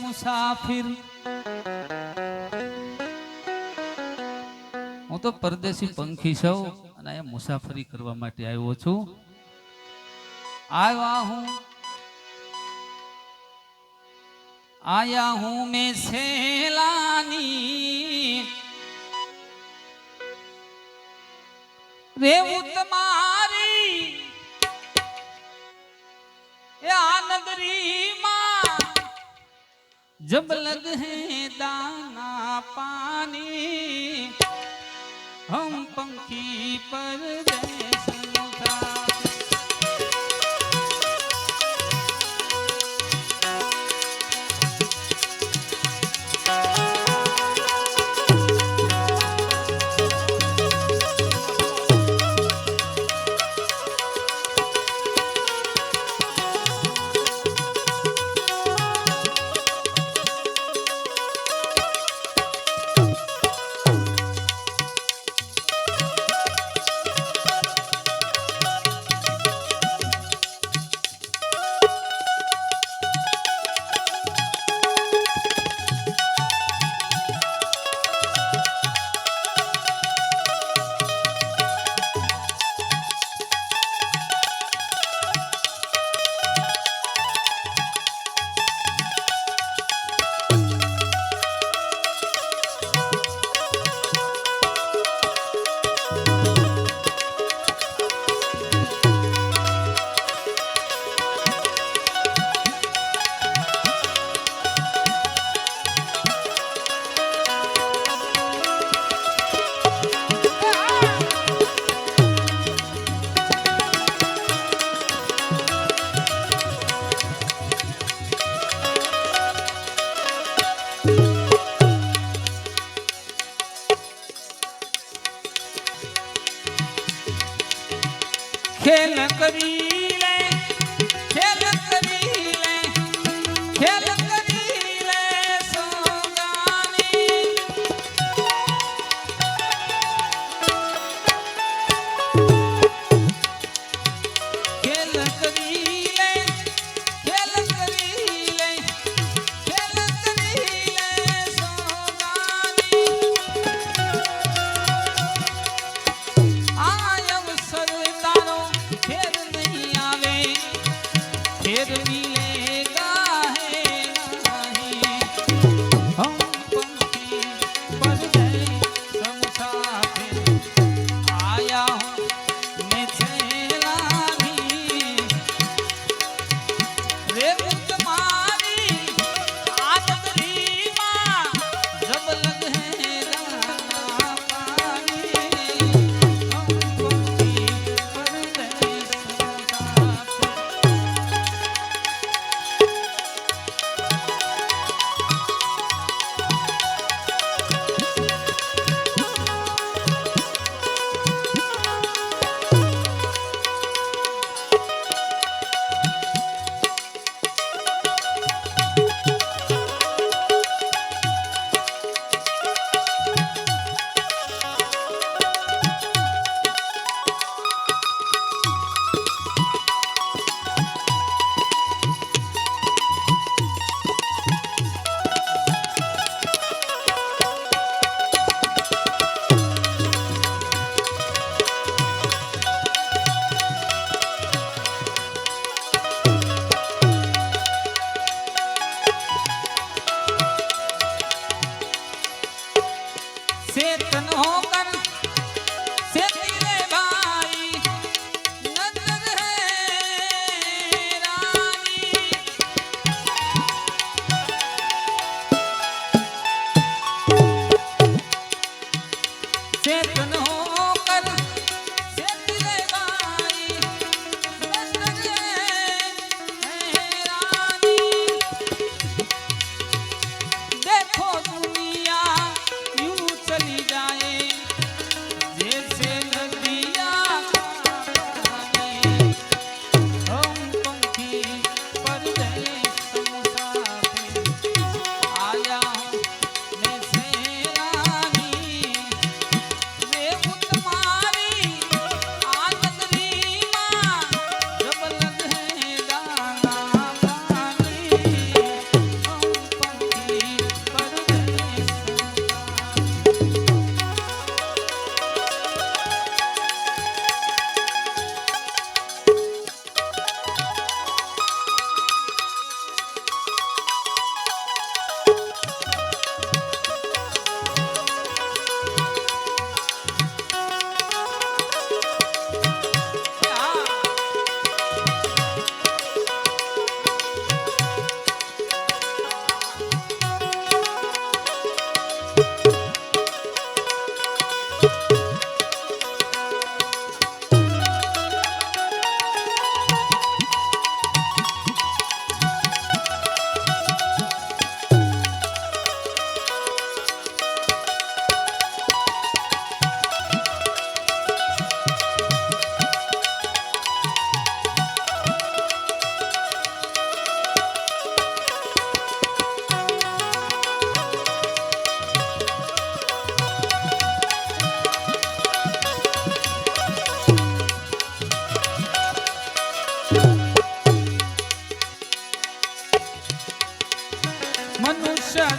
મુસાફિર. હું તો પરદેશી પંખી છું અને અહીંયા મુસાફરી કરવા માટે આવ્યો છું. આવ્યા હું. આયા હું મેં સેલાની રેવું તમારી એ આ નગરીમાં जब लग है दाना पानी हम पंखी पर ખેલ કરી લે ખેલ કરી લે ખેલ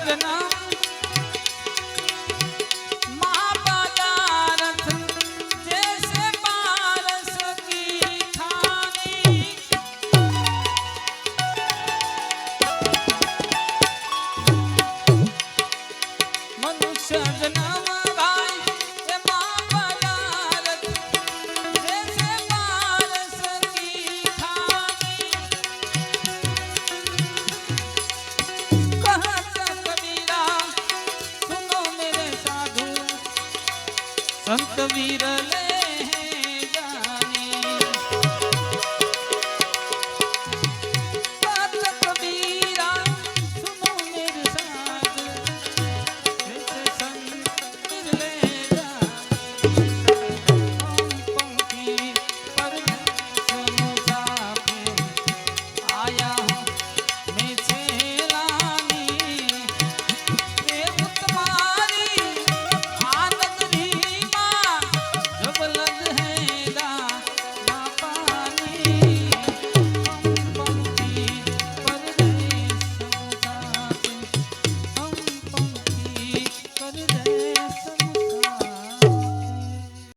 ಸಾಧನಾ